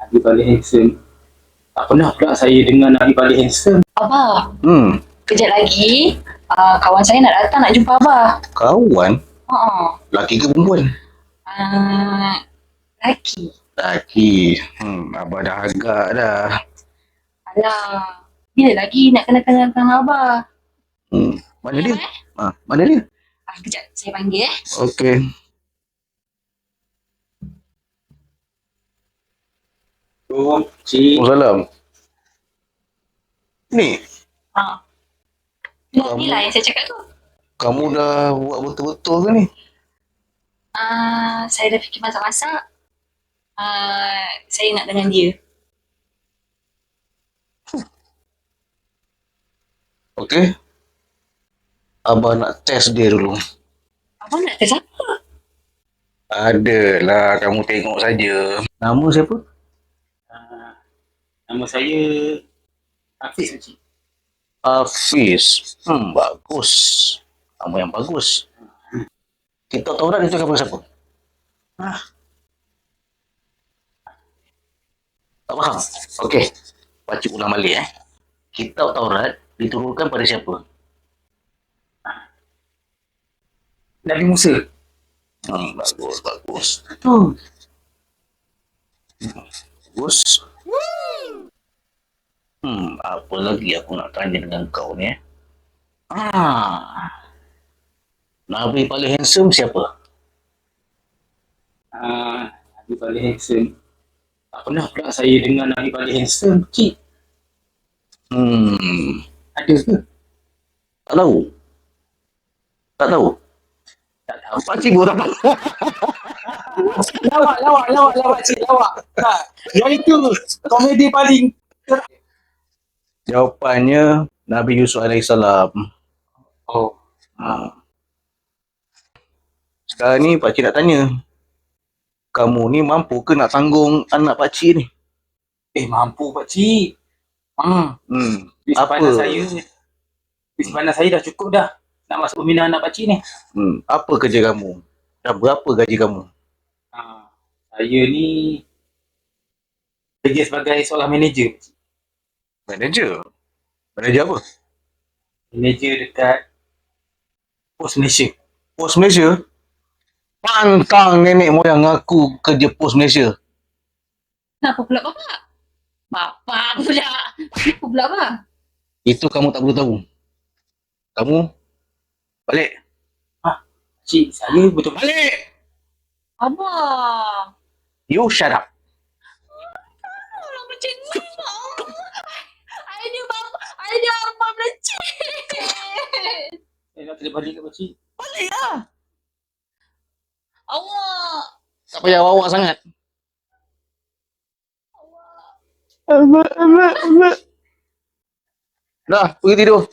Nabi paling handsome. Tak pernah pula saya dengan Nabi paling handsome. Abah, Hmm, kejap lagi uh, kawan saya nak datang nak jumpa Abah. kawan? Ha. Laki ke perempuan? Uh, laki. Laki. Hmm, abah dah agak dah. Alah. Bila lagi nak kenal-kenal dengan Abah? Hmm, mana dia? Eh? Ha, mana dia? Ah, kejap, saya panggil eh. Okey. Oh, cik. Waalaikumsalam. Ni, Ha. Ni, Kamu- ni lah yang saya cakap tu. kamu dah buat betul-betul ke ni? Uh, saya dah fikir masak-masak. Uh, saya nak dengan dia. Okey. Abah nak test dia dulu. Abang nak test apa? Adalah, kamu tengok saja. Nama siapa? Nama saya Hafiz cik. Hafiz. Hmm, bagus. Nama yang bagus. Kita Taurat itu siapa siapa? Ah. Tak faham? Okey. Baca ulang balik eh. Kitab Taurat diturunkan pada siapa? Nabi Musa. Hmm, bagus, bagus. Tu. Bagus. Hmm, apa lagi aku nak tanya dengan kau ni eh? Ah. Nabi paling handsome siapa? Ah, Nabi paling handsome. Tak pernah pula saya dengan Nabi paling handsome cik. Hmm, Ada ke? tak tahu. Tak tahu. Tak tahu. Pakcik pun tak tahu. lawak, lawak, lawak, lawak cik, lawak. Ha, yang itu komedi paling Jawapannya Nabi Yusuf alaihissalam. Oh, Ha. Sekarang ni pakcik nak tanya. Kamu ni mampu ke nak tanggung anak pakcik ni? eh mampu pak cik. Hmm, Hmm, Apa? saya. Di sepanjang saya dah cukup dah nak masuk pembinaan anak pak cik ni. hmm. Apa kerja kamu? Dan berapa gaji kamu? Ha, saya ni kerja sebagai seorang manager. Pak Cik. Manager. Manager apa? Manager dekat Pos Malaysia. Pos Malaysia? Pantang nenek moyang aku kerja Pos Malaysia. Kenapa pula bapak? Bapak pula. Kenapa pula abang? Itu kamu tak perlu tahu. Kamu balik. Cik, saya betul Balik! Abang. You shut up. Terima balik ke Pak Cik? Balik lah. Awak. Tak payah awak sangat. Awak. Dah, pergi tidur.